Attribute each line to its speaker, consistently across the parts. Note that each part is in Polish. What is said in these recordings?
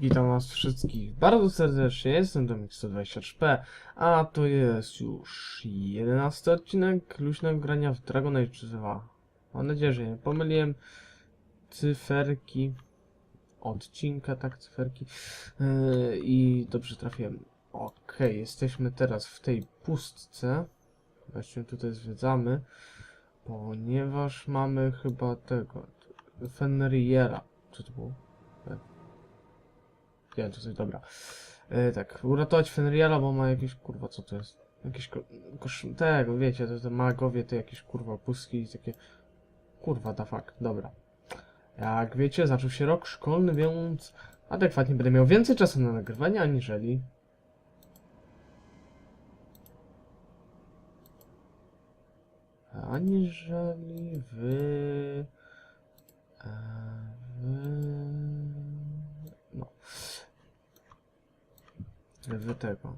Speaker 1: Witam was wszystkich bardzo serdecznie, jestem Domik 123p, a to jest już 11 odcinek luźnego grania w Dragon Age 2. Mam nadzieję, że nie pomyliłem cyferki odcinka, tak cyferki yy, i dobrze trafiłem. Okej, jesteśmy teraz w tej pustce, właśnie tutaj zwiedzamy, ponieważ mamy chyba tego, Fenriera, co to było? To coś dobra. E, tak, uratować Fenriela, bo ma jakieś kurwa, co to jest? Jakieś ko kosz... tego, wiecie, to te magowie, te jakieś kurwa pustki i takie... Kurwa, da fuck, dobra. Jak wiecie, zaczął się rok szkolny, więc adekwatnie będę miał więcej czasu na nagrywanie, aniżeli... Aniżeli wy... e, wy... Wy tego.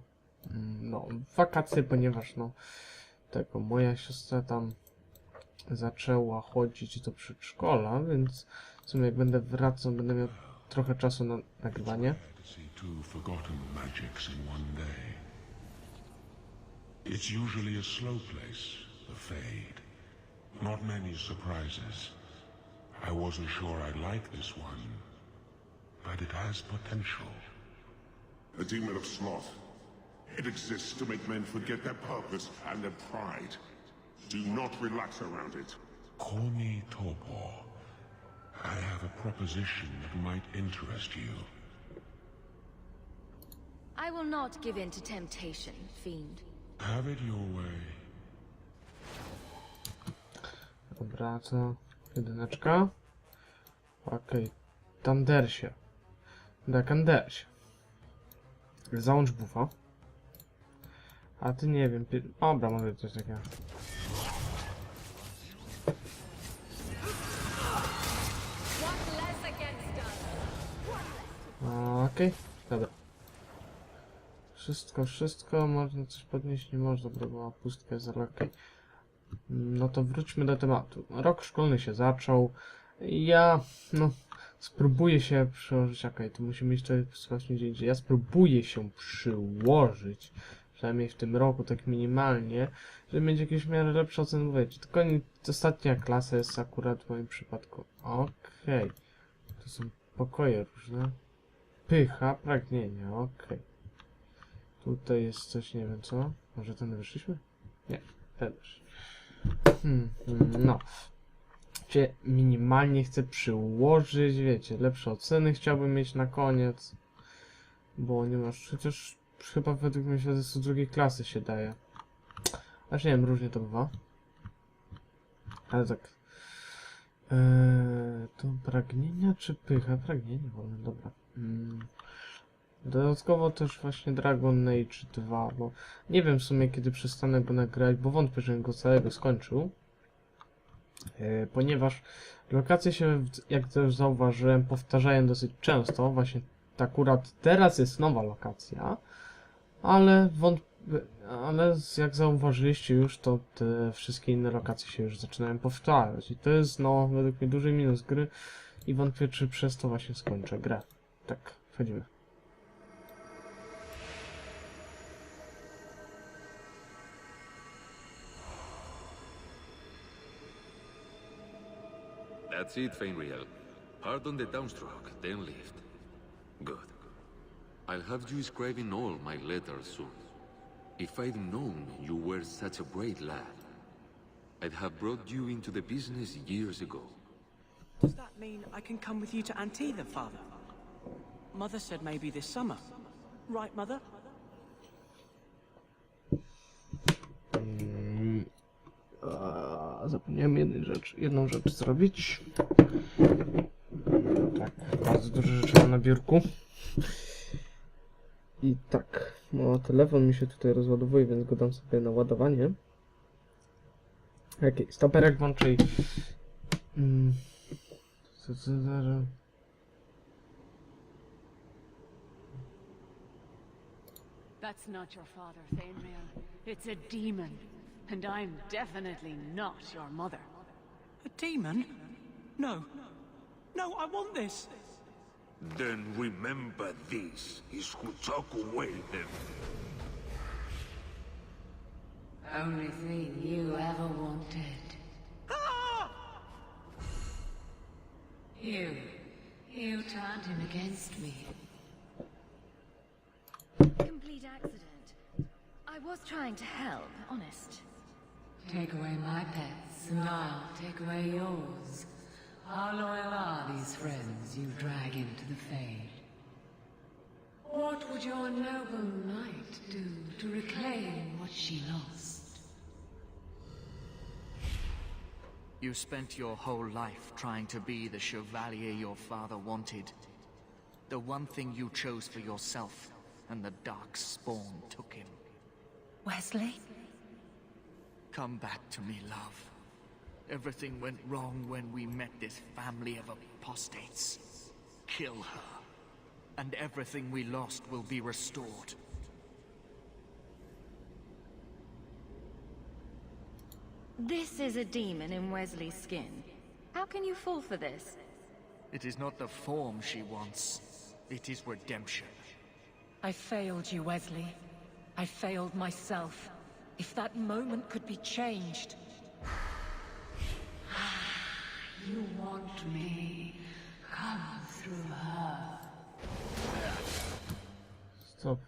Speaker 1: Mm, No, wakacje, ponieważ no tego, moja siostra tam zaczęła chodzić do przedszkola, więc w sumie jak będę wracał, będę miał trochę czasu na nagrywanie.
Speaker 2: It's usually a slow place, the Fade. Not many surprises. I wasn't sure I'd like this one, but it has potential.
Speaker 3: The demon of sloth. It exists to make men forget their purpose and their pride. Do not relax around it.
Speaker 2: Call me Topo. I have a proposition that might interest you.
Speaker 4: I will not give in to temptation, fiend.
Speaker 2: Have it your way.
Speaker 1: Dobra, co? Jedyneczka. Okej. Tandersie. Da Kandersie. Załącz bufa. A ty nie wiem, pi... Dobra, może coś takiego. Okej, dobra. Wszystko, wszystko, można coś podnieść, nie można, dobra, była pustka jest okej. No to wróćmy do tematu. Rok szkolny się zaczął. Ja, no, spróbuję się przyłożyć. Okej, tu musimy tutaj właśnie gdzie. Ja spróbuję się przyłożyć, przynajmniej w tym roku, tak minimalnie, żeby mieć jakieś w miarę lepsze oceny. Mówię, ci, tylko nie, ostatnia klasa jest akurat w moim przypadku. Okej, to są pokoje różne. Pycha, pragnienie, okej. Tutaj jest coś, nie wiem co. Może ten wyszliśmy? Nie, ten też. Hmm, no. Cię minimalnie chcę przyłożyć, wiecie, lepsze oceny chciałbym mieć na koniec. Bo nie masz, chociaż chyba według mnie się z drugiej klasy się daje. Aż nie wiem, różnie to bywa. Ale tak. Eee, to pragnienia czy pycha? Pragnienie wolne, dobra. Mm. Dodatkowo też właśnie Dragon Age 2, bo nie wiem w sumie kiedy przestanę go nagrać, bo wątpię, żebym go całego skończył. E, ponieważ lokacje się, jak też zauważyłem, powtarzają dosyć często. Właśnie akurat teraz jest nowa lokacja, ale ale jak zauważyliście już, to te wszystkie inne lokacje się już zaczynają powtarzać. I to jest, no, według mnie duży minus gry i wątpię, czy przez to właśnie skończę grę. Tak, wchodzimy.
Speaker 5: That's it, Fenriel. Hard on the downstroke, then lift. Good. I'll have you scribing all my letters soon. If I'd known you were such a brave lad, I'd have brought you into the business years ago.
Speaker 6: Does that mean I can come with you to Antietam, Father? Mother said maybe this summer. Right, Mother?
Speaker 1: Zapomniałem jednej rzecz, jedną rzecz zrobić. Tak, bardzo dużo rzeczy mam na biurku. I tak, no telefon mi się tutaj rozładowuje, więc go dam sobie na ładowanie. Okej, stoperek włączę i... Mm. Co, co, zaraz...
Speaker 7: That's not your father, Fainriel. It's a demon. And I'm definitely not your mother.
Speaker 6: A demon? No. No, I want this.
Speaker 8: Then remember this is who took away them.
Speaker 7: Only thing you ever wanted. Ah! You. You turned him against me.
Speaker 4: Complete accident. I was trying to help, honest.
Speaker 7: Take away my pets, and I'll take away yours. How loyal are these friends you drag into the Fade? What would your noble knight do to reclaim what she lost?
Speaker 9: You spent your whole life trying to be the chevalier your father wanted. The one thing you chose for yourself, and the dark spawn took him.
Speaker 7: Wesley?
Speaker 9: Come back to me, love. Everything went wrong when we met this family of apostates. Kill her, and everything we lost will be restored.
Speaker 4: This is a demon in Wesley's skin. How can you fall for this?
Speaker 9: It is not the form she wants, it is redemption.
Speaker 10: I failed you, Wesley. I failed myself. If that moment could be changed,
Speaker 7: You want me? Come through her.
Speaker 1: Stop.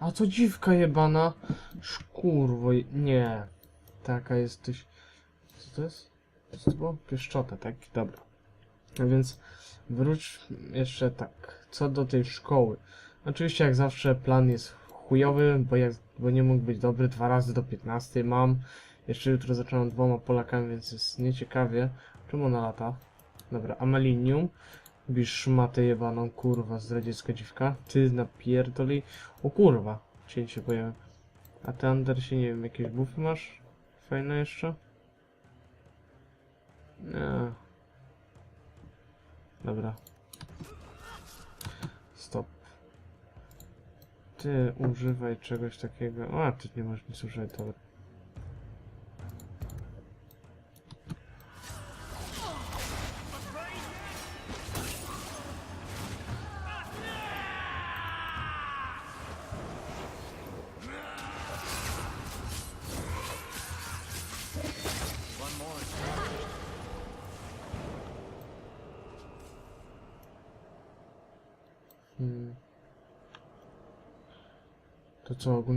Speaker 1: A co dziwka jebana? Szkurwo, je- nie. Taka jesteś... Co to jest? Co to było? Pieszczota, tak? Dobra. A więc wróć jeszcze tak. Co do tej szkoły. Oczywiście jak zawsze plan jest chujowy, bo, jak, bo nie mógł być dobry. Dwa razy do 15 mam. Jeszcze jutro zaczynam dwoma Polakami, więc jest nieciekawie. Czemu ona lata? Dobra, Amelinium. Bisz szmatę jebaną, kurwa, zdradziecka dziwka. Ty napierdoli. O kurwa, cięcie pojawia. A ty Andersie, nie wiem, jakieś bufy masz? Fajne jeszcze? Nie. Dobra. Stop. Ty używaj czegoś takiego. A, ty nie masz nic używać, dobra.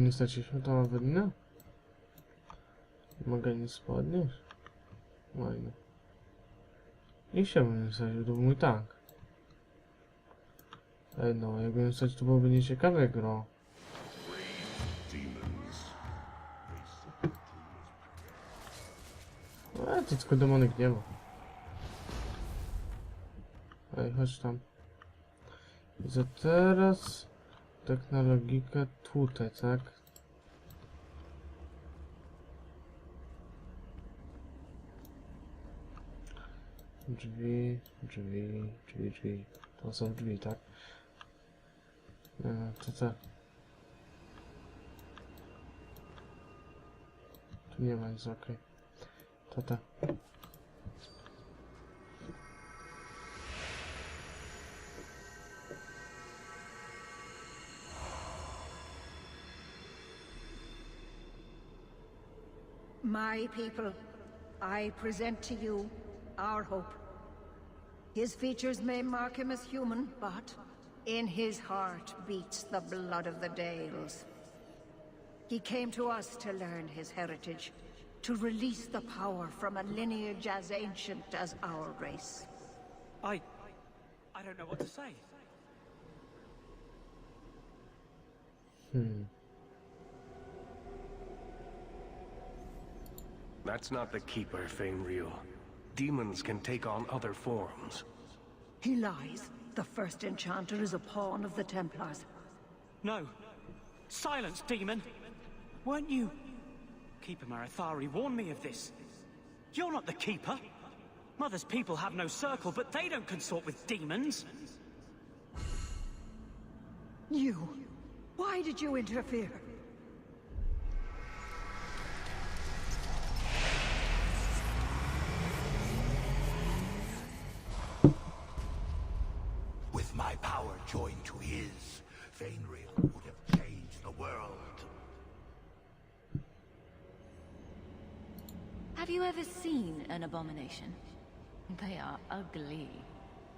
Speaker 1: Ogólnie straciliśmy tam? Nie mogę nic podnieść? Fajnie. Nie chciałbym stać, to był mój tank. Ej no, jakbym stać, to byłoby nieciekawe gro. E, to tylko demony gniewu. Ej, chodź tam. I co teraz? Tak na tutaj, tak? Drzwi, drzwi, drzwi, drzwi. To są drzwi, tak? E, to co? Tu nie ma nic, okej. To te.
Speaker 11: My people, I present to you our hope. His features may mark him as human, but in his heart beats the blood of the Dales. He came to us to learn his heritage, to release the power from a lineage as ancient as our race.
Speaker 6: I... I don't know what to say.
Speaker 1: Hmm.
Speaker 12: That's not the Keeper, Fainreal. Demons can take on other forms.
Speaker 11: He lies. The first enchanter is a pawn of the Templars.
Speaker 6: No. Silence, demon! Weren't you... Keeper Marathari warned me of this. You're not the Keeper. Mother's people have no circle, but they don't consort with demons.
Speaker 11: You! Why did you interfere?
Speaker 8: With my power joined to his, Fainreal would have changed the world.
Speaker 4: Have you ever seen an abomination? They are ugly.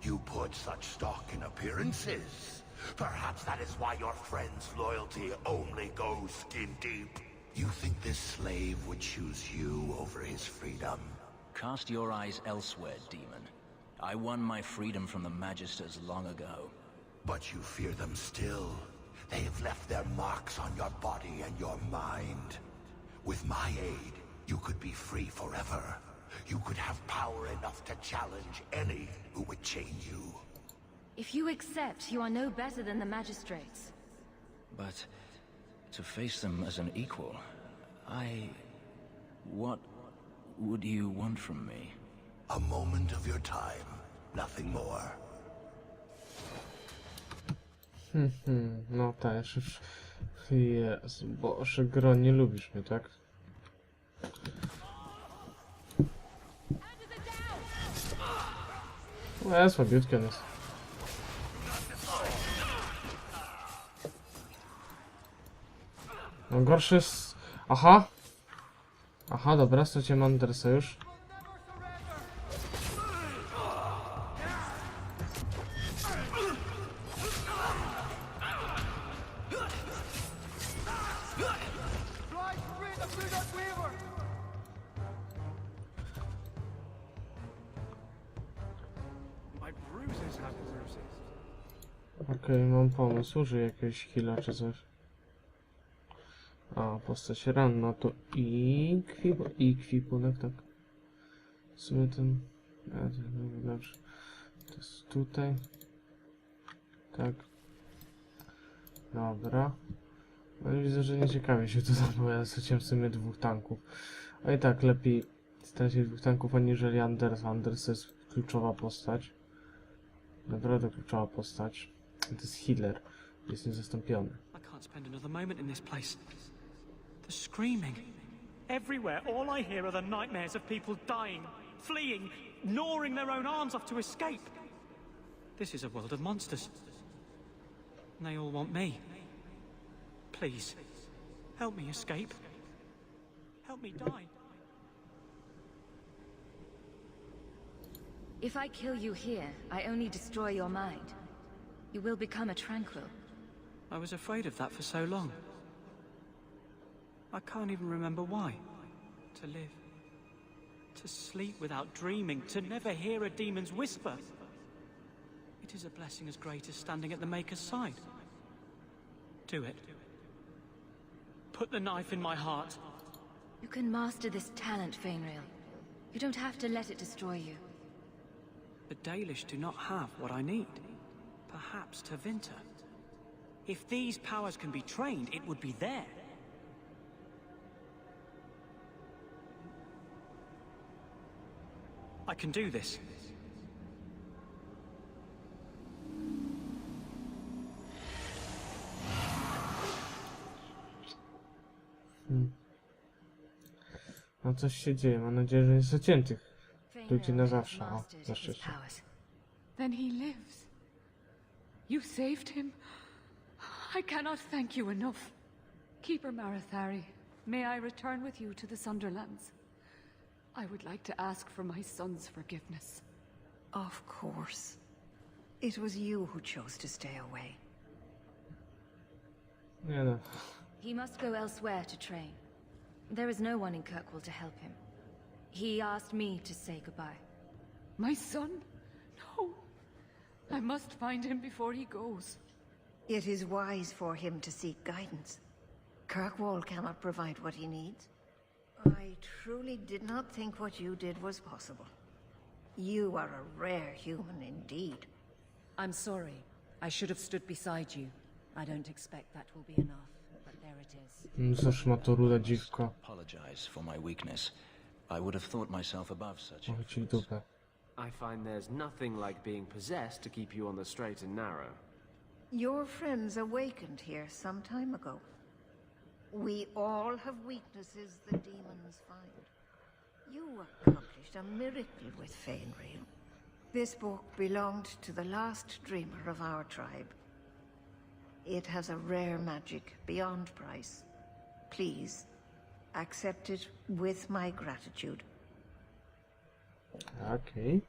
Speaker 8: You put such stock in appearances. Perhaps that is why your friend's loyalty only goes skin deep. You think this slave would choose you over his freedom?
Speaker 13: Cast your eyes elsewhere, demon. I won my freedom from the Magisters long ago.
Speaker 8: But you fear them still. They have left their marks on your body and your mind. With my aid, you could be free forever. You could have power enough to challenge any who would chain you.
Speaker 4: If you accept, you are no better than the magistrates.
Speaker 13: But to face them as an equal, I... What would you want from me?
Speaker 8: A moment of your time, nothing more.
Speaker 1: Hmm, no też już... Jezu, Boże, gro, nie lubisz mnie, tak? No, słabiutki on jest. No gorszy jest... Aha! Aha, dobra, straciłem Andersa już. Pomysł, użyję jakiegoś heala czy coś. A, postać ranna to i kwip, i kwipunek, tak. W sumie ten... A, ten lepszy. To jest tutaj. Tak. Dobra. No i widzę, że nie ciekawie się tutaj, bo ja w sumie dwóch tanków. A i tak lepiej stracić dwóch tanków aniżeli Anders. Anders to jest kluczowa postać. Naprawdę kluczowa postać. To jest healer. Jest niezastąpiony.
Speaker 6: I can't spend another moment in this place. The screaming. Everywhere, all I hear are the nightmares of people dying, fleeing, gnawing their own arms off to escape. This is a world of monsters. And they all want me. Please, help me escape. Help me die.
Speaker 4: If I kill you here, I only destroy your mind. You will become a tranquil.
Speaker 6: I was afraid of that for so long. I can't even remember why. To live. To sleep without dreaming. To never hear a demon's whisper. It is a blessing as great as standing at the Maker's side. Do it. Put the knife in my heart.
Speaker 4: You can master this talent, Fainrail. You don't have to let it destroy you.
Speaker 6: The Dalish do not have what I need. Perhaps Tavinta. If these powers can be trained, it would be there. I can do this. Hmm.
Speaker 1: No coś się dzieje. Mam nadzieję, że jest zaciętych ludzi na zawsze. O,
Speaker 4: mastered
Speaker 1: na szczęście.
Speaker 10: Then he lives. You saved him. I cannot thank you enough. Keeper Marathari, may I return with you to the Sunderlands? I would like to ask for my son's forgiveness.
Speaker 11: Of course. It was you who chose to stay away.
Speaker 1: Nie no.
Speaker 4: He must go elsewhere to train. There is no one in Kirkwall to help him. He asked me to say goodbye.
Speaker 10: My son? No. I must find him before he goes.
Speaker 11: It is wise for him to seek guidance. Kirkwall cannot provide what he needs. I truly did not think what you did was possible. You are a rare human indeed.
Speaker 14: I'm sorry. I should have stood beside you. I don't expect that will be enough, but there it is.
Speaker 1: No cóż, ma to ruda dziwko.
Speaker 13: Apologize for my weakness. I would have thought myself above such.
Speaker 1: Może ci w dupę.
Speaker 12: I find there's nothing like being possessed to keep you on the straight and narrow.
Speaker 11: Your friends awakened here some time ago. We all have weaknesses the demons find. You accomplished a miracle with Fainrail. This book belonged to the last dreamer of our tribe. It has a rare magic beyond price. Please, accept it with my gratitude.
Speaker 1: Okej. Okay.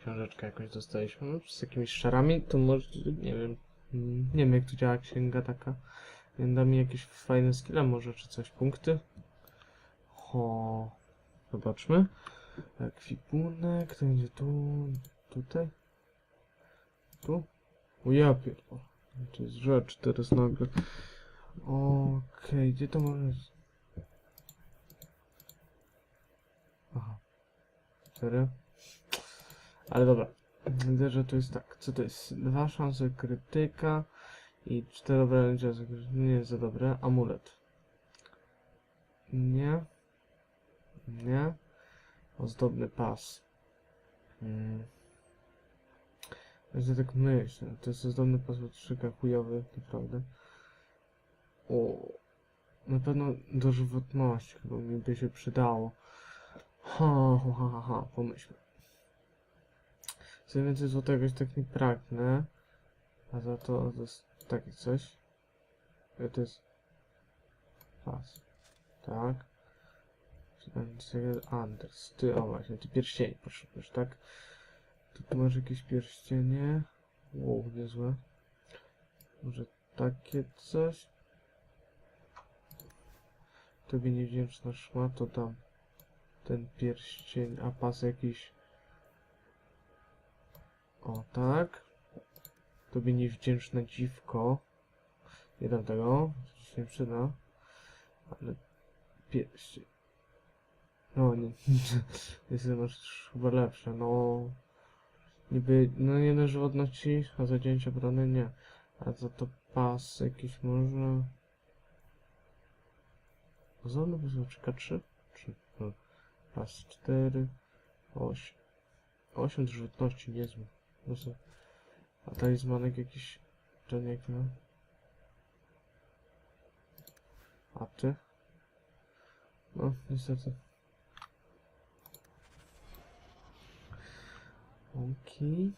Speaker 1: Książeczkę jakoś dostaliśmy no, z jakimiś szarami, to może, nie wiem, nie wiem jak to działa księga taka. Da mi jakieś fajne skille może, czy coś, punkty. Ho, zobaczmy. Kwipunek, to będzie tu, tutaj. Tu. O ja pierdolę. To jest rzecz teraz nagle. Okej, okay, gdzie to może? 4. Ale dobra. Widzę, że tu jest tak. Co to jest? Dwa szanse krytyka i czterowe ręcze. Nie jest za dobre. Amulet. Nie. Nie. Ozdobny pas. Hmm. Że tak myślę. To jest ozdobny pas od szyka chujowy, naprawdę. O. Na pewno dożywotności chyba mi by się przydało. Ha, ha, ha, ha, pomyślmy. Co więcej złotego tak nie pragnę. A za to, to jest takie coś. E, To jest... Pas. Tak. Anders, ty, o właśnie, ty pierścień potrzebujesz, tak? To tu masz jakieś pierścienie. Wow, niezłe. Może takie coś? Tobie niewdzięczna szma, to dam ten pierścień, a pas jakiś... O, tak. Tobie niewdzięczne dziwko. Nie dam tego, się nie przyda. Ale pierścień. No nie, masz chyba lepsze, no. Niby, no nie na żywotności, a zadjęcie obrony nie. A za to pas jakiś może... Zony wyznaczka 3? 3. Pas 4, 8. 8 żywotności, niezły. No co? A talizmanek jakiś... Ten jak no? A ty? No, niestety. Okej.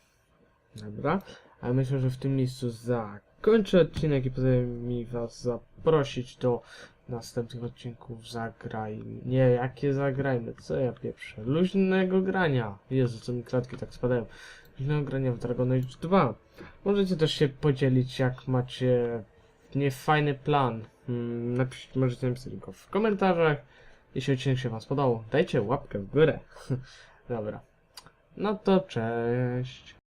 Speaker 1: Dobra. Ale myślę, że w tym miejscu zakończę odcinek i pozwolę mi was zaprosić do następnych odcinków zagraj. Nie, jakie zagrajmy? Co ja pieprzę? Luźnego grania. Jezu, co mi klatki tak spadają. Luźnego grania w Dragon Age 2. Możecie też się podzielić, jak macie niefajny plan. Hmm, napisz, możecie napisać go w komentarzach. Jeśli odcinek się wam spodobał, dajcie łapkę w górę. Dobra. No to cześć.